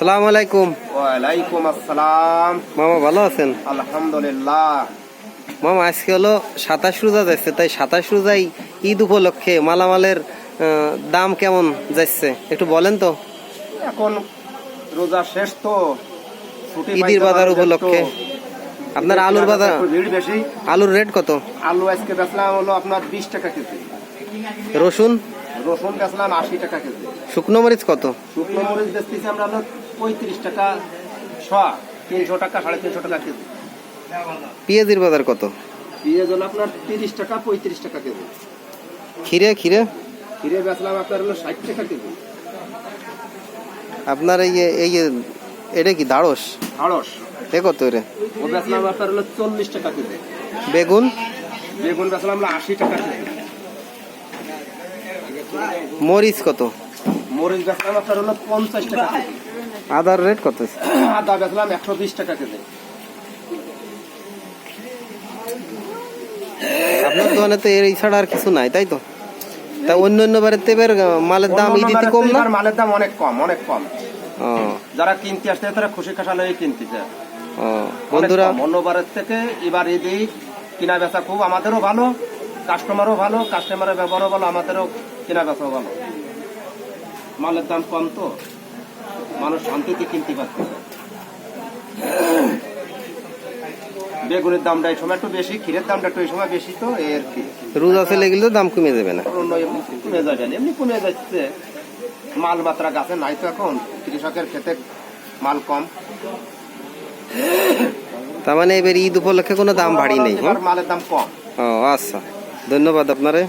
সালাম আলাইকুম। ওয়ালাইকুম আসসালাম। মামা ভালো আছেন? আলহামদুলিল্লাহ। মামা আজকে হলো সাতাশ রোজা যাচ্ছে তাই সাতাশ রোজাই ঈদ উপলক্ষে মালামালের দাম কেমন যাচ্ছে? একটু বলেন তো। এখন রোজা শেষ তো ঈদের বাজার উপলক্ষে। আপনার আলুর বাজার বেশি। আলুর রেট কত? আলু আজকে বেচলাম হলো আপনার বিশ টাকা কেজি। রসুন? রসুন বেচলাম আশি টাকা কেজি। শুকনো মরিচ কত? শুকনো মরিচ বেচতেছি আমরা পঁয়ত্রিশ টাকা ছ তিনশো টাকা সাড়ে তিনশো টাকা কেজি। পেঁয়াজের বাজার কত? পেঁয়াজ হলো আপনার তিরিশ টাকা পঁয়ত্রিশ টাকা কেজি। খিরে খিরে হিরে বেচলাম আপনার হলো ষাট টাকা কেজি। আপনার এই এই এটা কি ধাড়স আড়স এ কত রে ও বেচলাম আপনার হলো চল্লিশ টাকা কেজি। বেগুন? বেগুন বেচলাম আমরা আশি টাকা কেজি। মরিচ কত? মরিচ বেচলাম আপনার হলো পঞ্চাশ টাকা কেজি। আদার রেট কত? আদা বেচলাম একশো বিশ টাকা কেজি। আপনার দোকানে তো এর ছাড়া আর কিছু নাই তাই তো? তা অন্য অন্য বারের তেবের আহ, মালের দাম ইদিতে কম না? মালের দাম অনেক কম অনেক কম। যারা কিনতে আসতে তারা খুশি খাসালে কিনতেছে। ও, অনেক বন্ধুরা। অন্য বারের থেকে এবার ঈদে কিনা বেচা খুব আমাদেরও ভালো কাস্টমারও ভালো কাস্টমারের ব্যবহারও ভালো আমাদেরও কিনা বেচাও ভালো। মালের দাম কম তো? মানুষ শান্তিতে কিনতে পারছে বেগুনের দামটা এই সময় একটু বেশি ক্ষীরের দামটা একটু এই সময় বেশি তো এই আর কি? রোজা চলে গেলে দাম কমে যাবে না। কমে যাবে না। এমনি কমে যাচ্ছে। মাল মাত্রা গাছে নাই তো এখন কৃষকের ক্ষেতে মাল কম। তার মানে এবার ঈদ উপলক্ষে কোনো দাম ভারী নেই হ্যাঁ? মালের দাম কম। ও আচ্ছা। ধন্যবাদ আপনারে।